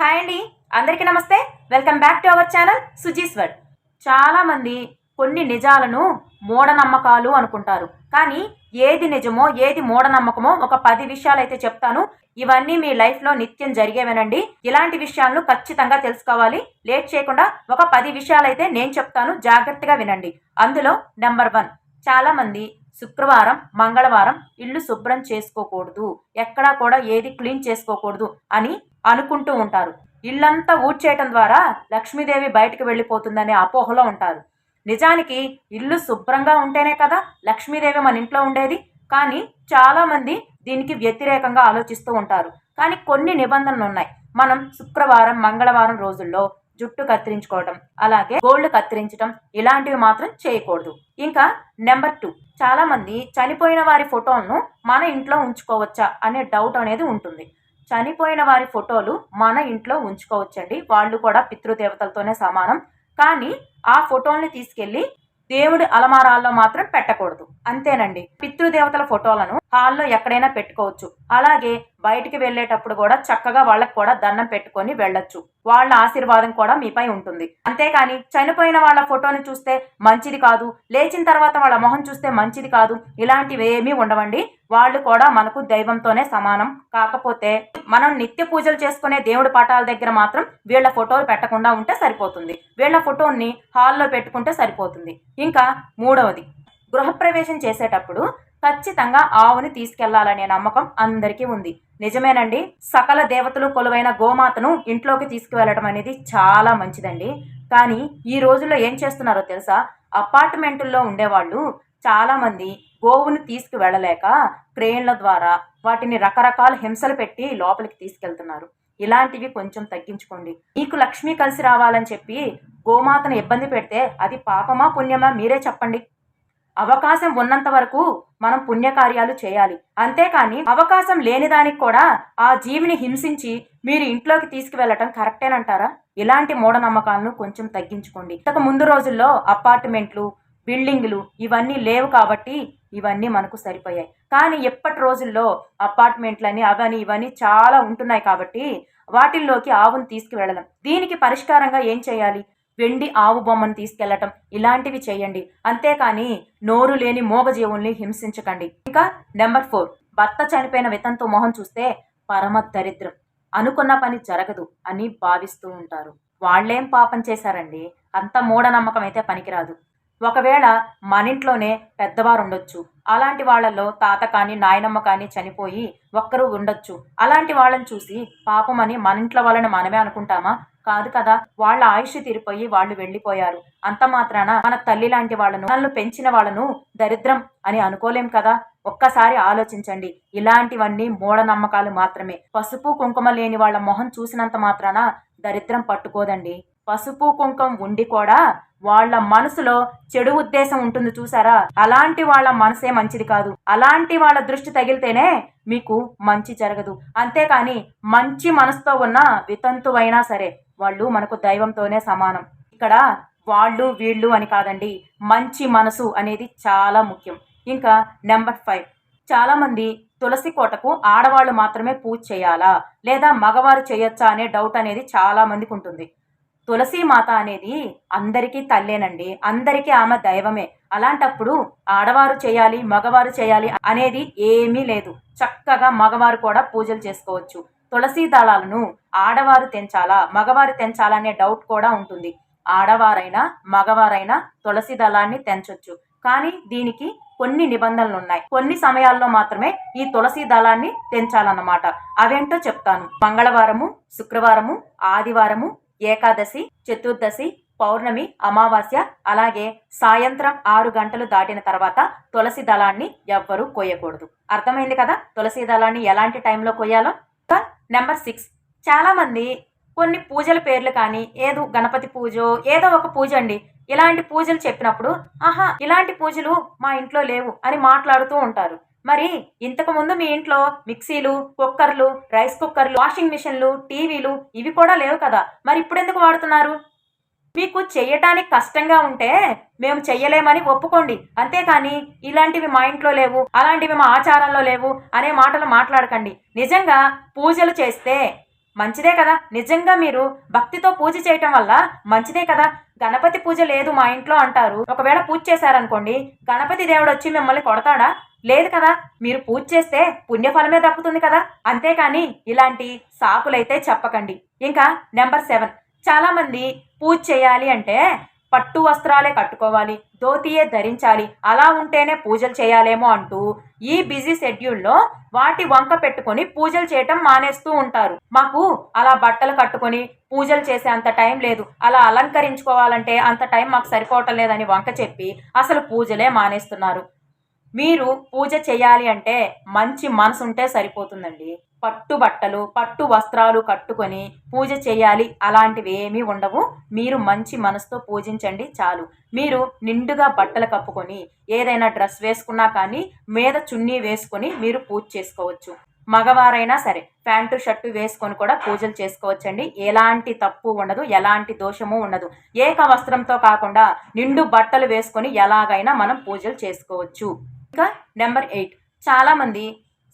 Hi అండి. అందరికీ నమస్తే. Welcome back to our channel Suji's world చాలామంది కొన్ని నిజాలను మూఢనమ్మకాలు అనుకుంటారు. కానీ ఏది నిజమో ఏది మూఢనమ్మకమో ఒక పది విషయాలు అయితే చెప్తాను. ఇవన్నీ మీ లైఫ్లో నిత్యం జరిగేవేనండి. ఇలాంటి విషయాలను ఖచ్చితంగా తెలుసుకోవాలి. లేట్ చేయకుండా ఒక పది విషయాలైతే నేను చెప్తాను. జాగ్రత్తగా వినండి. అందులో నెంబర్ వన్ చాలామంది శుక్రవారం మంగళవారం ఇల్లు శుభ్రం చేసుకోకూడదు. ఎక్కడా కూడా ఏది క్లీన్ చేసుకోకూడదు అని అనుకుంటూ ఉంటారు. ఇల్లంతా ఊడ్చేయటం ద్వారా లక్ష్మీదేవి బయటకు వెళ్ళిపోతుందనే అపోహలో ఉంటారు. నిజానికి ఇల్లు శుభ్రంగా ఉంటేనే కదా లక్ష్మీదేవి మన ఇంట్లో ఉండేది. కానీ చాలామంది దీనికి వ్యతిరేకంగా ఆలోచిస్తూ ఉంటారు. కానీ కొన్ని నిబంధనలు ఉన్నాయి. మనం శుక్రవారం మంగళవారం రోజుల్లో జుట్టు కత్తిరించుకోవడం అలాగే గోల్డ్ కత్తిరించడం ఇలాంటివి మాత్రం చేయకూడదు. ఇంకా నెంబర్ టూ చాలా మంది చనిపోయిన వారి ఫోటోలను మన ఇంట్లో ఉంచుకోవచ్చా అనే డౌట్ అనేది ఉంటుంది. చనిపోయిన వారి ఫోటోలు మన ఇంట్లో ఉంచుకోవచ్చండి. వాళ్ళు కూడా పితృదేవతలతోనే సమానం. కానీ ఆ ఫోటోల్ని తీసుకెళ్ళి దేవుడి అలమారాల్లో మాత్రం పెట్టకూడదు. అంతేనండి. పితృదేవతల ఫోటోలను హాల్లో ఎక్కడైనా పెట్టుకోవచ్చు. అలాగే బయటికి వెళ్ళేటప్పుడు కూడా చక్కగా వాళ్ళకి కూడా దండం పెట్టుకొని వెళ్ళొచ్చు. వాళ్ళ ఆశీర్వాదం కూడా మీపై ఉంటుంది. అంతేకాని చనిపోయిన వాళ్ళ ఫోటోని చూస్తే మంచిది కాదు లేచిన తర్వాత వాళ్ళ మొహం చూస్తే మంచిది కాదు ఇలాంటివి ఏమీ ఉండవండి. వాళ్ళు కూడా మనకు దైవంతోనే సమానం. కాకపోతే మనం నిత్య పూజలు చేసుకునే దేవుడి పటాల దగ్గర మాత్రం వీళ్ళ ఫోటోలు పెట్టకుండా ఉంటే సరిపోతుంది. వీళ్ళ ఫోటోని హాల్లో పెట్టుకుంటే సరిపోతుంది. ఇంకా మూడవది గృహప్రవేశం చేసేటప్పుడు ఖచ్చితంగా ఆవుని తీసుకెళ్ళాలనే నమ్మకం అందరికీ ఉంది. నిజమేనండి సకల దేవతలు కొలువైన గోమాతను ఇంట్లోకి తీసుకువెళ్ళడం అనేది చాలా మంచిదండి. కానీ ఈ రోజుల్లో ఏం చేస్తున్నారో తెలుసా? అపార్ట్మెంటుల్లో ఉండేవాళ్ళు చాలామంది గోవును తీసుకువెళ్ళలేక క్రేన్ల ద్వారా వాటిని రకరకాల హింసలు పెట్టి లోపలికి తీసుకెళ్తున్నారు. ఇలాంటివి కొంచెం తగ్గించుకోండి. మీకు లక్ష్మి కలిసి రావాలని చెప్పి గోమాతను ఇబ్బంది పెడితే అది పాపమా పుణ్యమా మీరే చెప్పండి. అవకాశం ఉన్నంత వరకు మనం పుణ్యకార్యాలు చేయాలి. అంతేకాని అవకాశం లేని దానికి కూడా ఆ జీవిని హింసించి మీరు ఇంట్లోకి తీసుకువెళ్ళటం కరెక్టేనంటారా? ఇలాంటి మూఢనమ్మకాలను కొంచెం తగ్గించుకోండి. ఇంతకు ముందు రోజుల్లో అపార్ట్మెంట్లు బిల్డింగ్లు ఇవన్నీ లేవు కాబట్టి ఇవన్నీ మనకు సరిపోయాయి. కానీ ఎప్పటి రోజుల్లో అపార్ట్మెంట్లని అవని ఇవన్నీ చాలా ఉంటున్నాయి కాబట్టి వాటిల్లోకి ఆవును తీసుకువెళ్ళడం. దీనికి పరిష్కారంగా ఏం చేయాలి? వెండి ఆవు బొమ్మను తీసుకెళ్ళటం ఇలాంటివి చేయండి. అంతేకాని నోరు లేని మూగజీవుల్ని హింసించకండి. ఇంకా నెంబర్ ఫోర్ భర్త చనిపోయిన వితంతు మొహం చూస్తే పరమ దరిద్రం. అనుకున్న పని జరగదు అని భావిస్తూ ఉంటారు. వాళ్ళేం పాపం చేశారండి? అంత మూఢనమ్మకం అయితే పనికిరాదు. ఒకవేళ మన ఇంట్లోనే పెద్దవారు ఉండొచ్చు అలాంటి వాళ్ళల్లో తాత కానీ నాయనమ్మ కానీ చనిపోయి ఒక్కరు ఉండొచ్చు. అలాంటి వాళ్ళని చూసి పాపమని మన ఇంట్లో వాళ్ళని మనమే అనుకుంటామా? కాదు కదా వాళ్ళ ఆయుష్ తీరిపోయి వాళ్ళు వెళ్ళిపోయారు. అంత మాత్రాన మన తల్లి లాంటి వాళ్ళను మనల్ని పెంచిన వాళ్ళను దరిద్రం అని అనుకోలేం కదా? ఒక్కసారి ఆలోచించండి. ఇలాంటివన్నీ మూఢనమ్మకాలు మాత్రమే. పసుపు కుంకుమ లేని వాళ్ళ మొహం చూసినంత మాత్రాన దరిద్రం పట్టుకోదండి. పసుపు కుంకం ఉండి కూడా వాళ్ళ మనసులో చెడు ఉద్దేశం ఉంటుంది చూసారా? అలాంటి వాళ్ళ మనసే మంచిది కాదు. అలాంటి వాళ్ళ దృష్టి తగిలితేనే మీకు మంచి జరగదు. అంతేకాని మంచి మనసుతో ఉన్న వితంతువైనా సరే వాళ్ళు మనకు దైవంతోనే సమానం. ఇక్కడ వాళ్ళు వీళ్ళు అని కాదండి మంచి మనసు అనేది చాలా ముఖ్యం. ఇంకా నెంబర్ ఫైవ్ చాలామంది తులసి కోటకు ఆడవాళ్ళు మాత్రమే పూజ చేయాలా? లేదా మగవారు చేయొచ్చా అనే డౌట్ అనేది చాలా మందికి ఉంటుంది. తులసి మాత అనేది అందరికీ తల్లేనండి అందరికీ ఆమె దైవమే. అలాంటప్పుడు ఆడవారు చేయాలి మగవారు చేయాలి అనేది ఏమీ లేదు. చక్కగా మగవారు కూడా పూజలు చేసుకోవచ్చు. తులసీ దళాలను ఆడవారు తెంచాలా మగవారు తెంచాలా అనే డౌట్ కూడా ఉంటుంది. ఆడవారైనా మగవారైనా తులసి దళాన్ని తెంచొచ్చు. కానీ దీనికి కొన్ని నిబంధనలు ఉన్నాయి కొన్ని సమయాల్లో మాత్రమే ఈ తులసి దళాన్ని తెంచాలన్నమాట. అవేంటో చెప్తాను. మంగళవారము శుక్రవారము ఆదివారము ఏకాదశి చతుర్దశి పౌర్ణమి అమావాస్య అలాగే సాయంత్రం ఆరు గంటలు దాటిన తర్వాత తులసి దళాన్ని ఎవ్వరూ కొయ్యకూడదు. అర్థమైంది కదా? తులసి దళాన్ని ఎలాంటి టైంలో కొయ్యాలో? నెంబర్ సిక్స్ చాలామంది కొన్ని పూజల పేర్లు కానీ ఏదో గణపతి పూజ ఏదో ఒక పూజ అండి. ఇలాంటి పూజలు చెప్పినప్పుడు ఆహా ఇలాంటి పూజలు మా ఇంట్లో లేవు అని మాట్లాడుతూ ఉంటారు. మరి ఇంతకు ముందు మీ ఇంట్లో మిక్సీలు కుక్కర్లు రైస్ కుక్కర్లు వాషింగ్ మిషన్లు టీవీలు ఇవి కూడా లేవు కదా. మరి ఇప్పుడు ఎందుకు వాడుతున్నారు? మీకు చెయ్యటానికి కష్టంగా ఉంటే మేము చెయ్యలేమని ఒప్పుకోండి. అంతేకాని ఇలాంటివి మా ఇంట్లో లేవు అలాంటివి మా ఆచారంలో లేవు అనే మాటలు మాట్లాడకండి. నిజంగా పూజలు చేస్తే మంచిదే కదా? నిజంగా మీరు భక్తితో పూజ చేయటం వల్ల మంచిదే కదా? గణపతి పూజ లేదు మా ఇంట్లో అంటారు. ఒకవేళ పూజ చేశారనుకోండి గణపతి దేవుడు వచ్చి మిమ్మల్ని కొడతాడా? లేదు కదా? మీరు పూజ చేస్తే పుణ్యఫలమే దక్కుతుంది కదా? అంతేకాని ఇలాంటి సాకులైతే చెప్పకండి. ఇంకా నెంబర్ సెవెన్. చాలామంది పూజ చేయాలి అంటే పట్టు వస్త్రాలే కట్టుకోవాలి ధోతియే ధరించాలి అలా ఉంటేనే పూజలు చేయాలేమో అంటూ ఈ బిజీ షెడ్యూల్లో వాటి వంక పెట్టుకొని పూజలు చేయటం మానేస్తూ ఉంటారు. మాకు అలా బట్టలు కట్టుకొని పూజలు చేసే అంత టైం లేదు. అలా అలంకరించుకోవాలంటే అంత టైం మాకు సరిపోవటం లేదని వంక చెప్పి అసలు పూజలే మానేస్తున్నారు. మీరు పూజ చేయాలి అంటే మంచి మనసు ఉంటే సరిపోతుందండి. పట్టు బట్టలు పట్టు వస్త్రాలు కట్టుకొని పూజ చేయాలి. అలాంటివి ఏమీ ఉండవు. మీరు మంచి మనసుతో పూజించండి చాలు. మీరు నిండుగా బట్టలు కప్పుకొని ఏదైనా డ్రెస్ వేసుకున్నా కానీ మీద చున్నీ వేసుకొని మీరు పూజ చేసుకోవచ్చు. మగవారైనా సరే ప్యాంటు షర్టు వేసుకొని కూడా పూజలు చేసుకోవచ్చండి. ఎలాంటి తప్పు ఉండదు ఎలాంటి దోషము ఉండదు. ఏక వస్త్రంతో కాకుండా నిండు బట్టలు వేసుకొని ఎలాగైనా మనం పూజలు చేసుకోవచ్చు. ఇంకా నెంబర్ ఎయిట్. చాలామంది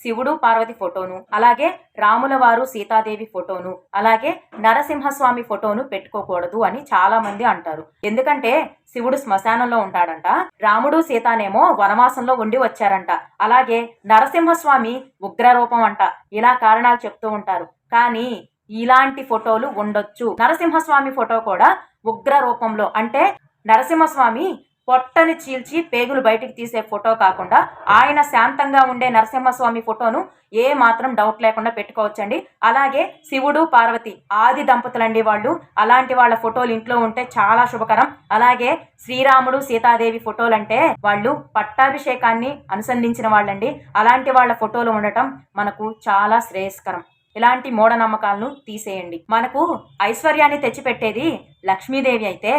శివుడు పార్వతి ఫోటోను అలాగే రాముల వారు సీతాదేవి ఫోటోను అలాగే నరసింహస్వామి ఫోటోను పెట్టుకోకూడదు అని చాలా మంది అంటారు. ఎందుకంటే శివుడు శ్మశానంలో ఉంటాడంట రాముడు సీతానేమో వనవాసంలో ఉండి వచ్చారంట అలాగే నరసింహస్వామి ఉగ్రరూపం అంట ఇలా కారణాలు చెప్తూ ఉంటారు. కానీ ఇలాంటి ఫోటోలు ఉండొచ్చు. నరసింహస్వామి ఫోటో కూడా ఉగ్ర రూపంలో అంటే నరసింహస్వామి పొట్టని చీల్చి పేగులు బయటికి తీసే ఫోటో కాకుండా ఆయన శాంతంగా ఉండే నరసింహస్వామి ఫోటోను ఏ మాత్రం డౌట్ లేకుండా పెట్టుకోవచ్చండి. అలాగే శివుడు పార్వతి ఆది దంపతులండి వాళ్ళు. అలాంటి వాళ్ళ ఫోటోలు ఇంట్లో ఉంటే చాలా శుభకరం. అలాగే శ్రీరాముడు సీతాదేవి ఫోటోలు అంటే వాళ్ళు పట్టాభిషేకాన్ని అనుసంధించిన వాళ్ళండి. అలాంటి వాళ్ళ ఫోటోలు ఉండటం మనకు చాలా శ్రేయస్కరం. ఇలాంటి మూఢనమ్మకాలను తీసేయండి. మనకు ఐశ్వర్యాన్ని తెచ్చిపెట్టేది లక్ష్మీదేవి అయితే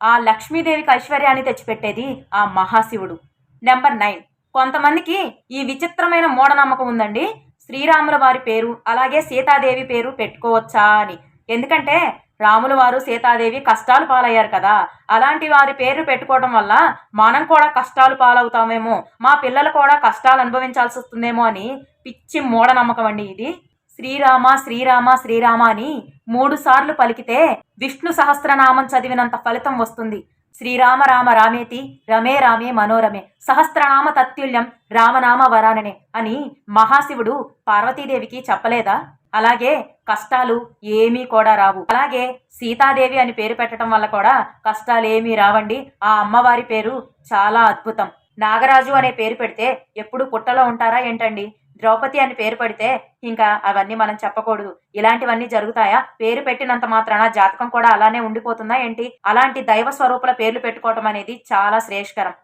ఆ లక్ష్మీదేవికి ఐశ్వర్యాన్ని తెచ్చిపెట్టేది ఆ మహాశివుడు. నెంబర్ నైన్ కొంతమందికి ఈ విచిత్రమైన మూఢనమ్మకం ఉందండి. శ్రీరాముల వారి పేరు అలాగే సీతాదేవి పేరు పెట్టుకోవచ్చా అని. ఎందుకంటే రాముల వారు సీతాదేవి కష్టాలు పాలయ్యారు కదా. అలాంటి వారి పేరు పెట్టుకోవడం వల్ల మనం కూడా కష్టాలు పాలవుతామేమో మా పిల్లలు కూడా కష్టాలు అనుభవించాల్సి వస్తుందేమో అని పిచ్చి మూఢనమ్మకం అండి ఇది. శ్రీరామ శ్రీరామ శ్రీరామ అని మూడు సార్లు పలికితే విష్ణు సహస్రనామం చదివినంత ఫలితం వస్తుంది. శ్రీరామ రామ రామేతి రమే రామే మనోరమే సహస్రనామ తత్తుల్యం రామనామ వరాననే అని మహాశివుడు పార్వతీదేవికి చెప్పలేదా? అలాగే కష్టాలు ఏమీ కూడా రావు. అలాగే సీతాదేవి అని పేరు పెట్టడం వల్ల కూడా కష్టాలు ఏమీ రావండి. ఆ అమ్మవారి పేరు చాలా అద్భుతం. నాగరాజు అనే పేరు పెడితే ఎప్పుడు పుట్టలో ఉంటారా ఏంటండి? ద్రౌపది అని పేరు పెడితే ఇంకా అవన్నీ మనం చెప్పకూడదు. ఇలాంటివన్నీ జరుగుతాయా? పేరు పెట్టినంత మాత్రాన జాతకం కూడా అలానే ఉండిపోతుందా ఏంటి? అలాంటి దైవ స్వరూపుల పేర్లు పెట్టుకోవటం అనేది చాలా శ్రేష్కరం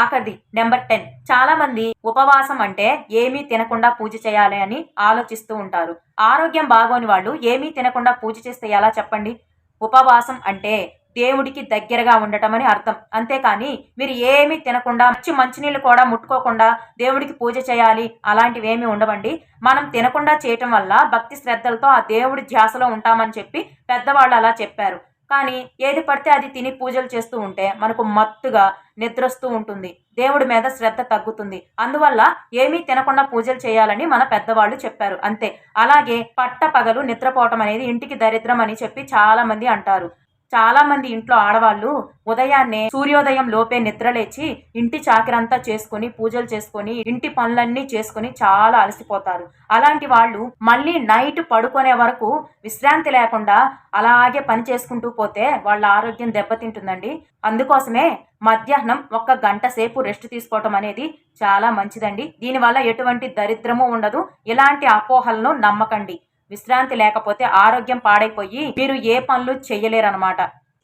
ఆఖరిది నెంబర్ టెన్ చాలా మంది ఉపవాసం అంటే ఏమీ తినకుండా పూజ చేయాలి అని ఆలోచిస్తూ ఉంటారు. ఆరోగ్యం బాగోని వాళ్ళు ఏమీ తినకుండా పూజ చేస్తే ఎలా చెప్పండి? ఉపవాసం అంటే దేవుడికి దగ్గరగా ఉండటం అని అర్థం. అంతేకాని మీరు ఏమీ తినకుండా మంచి మంచినీళ్ళు కూడా ముట్టుకోకుండా దేవుడికి పూజ చేయాలి అలాంటివి ఏమీ ఉండవండి. మనం తినకుండా చేయటం వల్ల భక్తి శ్రద్ధలతో ఆ దేవుడి ధ్యాసలో ఉంటామని చెప్పి పెద్దవాళ్ళు అలా చెప్పారు. కానీ ఏది పడితే అది తిని పూజలు చేస్తూ ఉంటే మనకు మత్తుగా నిద్రస్తూ ఉంటుంది. దేవుడి మీద శ్రద్ధ తగ్గుతుంది. అందువల్ల ఏమీ తినకుండా పూజలు చేయాలని మన పెద్దవాళ్ళు చెప్పారు. అంతే. అలాగే పట్ట పగలు నిద్రపోవటం అనేది ఇంటికి దరిద్రం అని చెప్పి చాలా మంది అంటారు. చాలా మంది ఇంట్లో ఆడవాళ్ళు ఉదయాన్నే సూర్యోదయం లోపే నిద్రలేచి ఇంటి చాకిరంతా చేసుకుని పూజలు చేసుకుని ఇంటి పనులన్నీ చేసుకుని చాలా అలసిపోతారు. అలాంటి వాళ్ళు మళ్ళీ నైట్ పడుకునే వరకు విశ్రాంతి లేకుండా అలాగే పని చేసుకుంటూ పోతే వాళ్ళ ఆరోగ్యం దెబ్బతింటుందండి. అందుకోసమే మధ్యాహ్నం ఒక్క గంట సేపు రెస్ట్ తీసుకోవటం అనేది చాలా మంచిదండి. దీనివల్ల ఎటువంటి దరిద్రము ఉండదు. ఇలాంటి అపోహలను నమ్మకండి. విశ్రాంతి లేకపోతే ఆరోగ్యం పాడైపోయి మీరు ఏ పనులు చేయలేరనమాట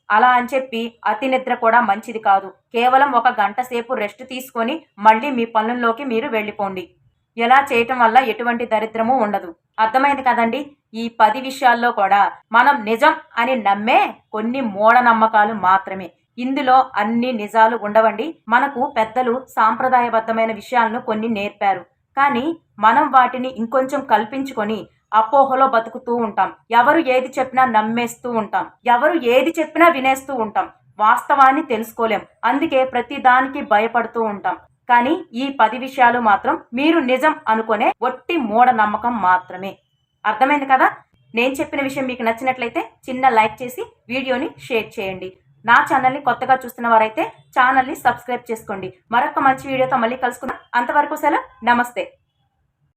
అలా అని చెప్పి అతి నిద్ర కూడా మంచిది కాదు. కేవలం ఒక గంట సేపు రెస్ట్ తీసుకొని మళ్ళీ మీ పనుల్లోకి మీరు వెళ్ళిపోండి. ఇలా చేయటం వల్ల ఎటువంటి దరిద్రము ఉండదు. అర్థమైంది కదండి? ఈ పది విషయాల్లో కూడా మనం నిజం అని నమ్మే కొన్ని మూఢనమ్మకాలు మాత్రమే. ఇందులో అన్ని నిజాలు ఉండవండి. మనకు పెద్దలు సాంప్రదాయబద్ధమైన విషయాలను కొన్ని నేర్పారు. కానీ మనం వాటిని ఇంకొంచెం కల్పించుకొని అపోహలో బతుకుతూ ఉంటాం. ఎవరు ఏది చెప్పినా నమ్మేస్తూ ఉంటాం. ఎవరు ఏది చెప్పినా వినేస్తూ ఉంటాం. వాస్తవాన్ని తెలుసుకోలేం. అందుకే ప్రతి దానికి భయపడుతూ ఉంటాం. కానీ ఈ పది విషయాలు మాత్రం మీరు నిజం అనుకునే ఒట్టి మూఢ నమ్మకం మాత్రమే. అర్థమైంది కదా? నేను చెప్పిన విషయం మీకు నచ్చినట్లయితే చిన్న లైక్ చేసి వీడియోని షేర్ చేయండి. నా ఛానల్ని కొత్తగా చూస్తున్న వారైతే ఛానల్ని సబ్స్క్రైబ్ చేసుకోండి. మరొక మంచి వీడియోతో మళ్ళీ కలుసుకుందాం. అంతవరకు సెలవు. నమస్తే.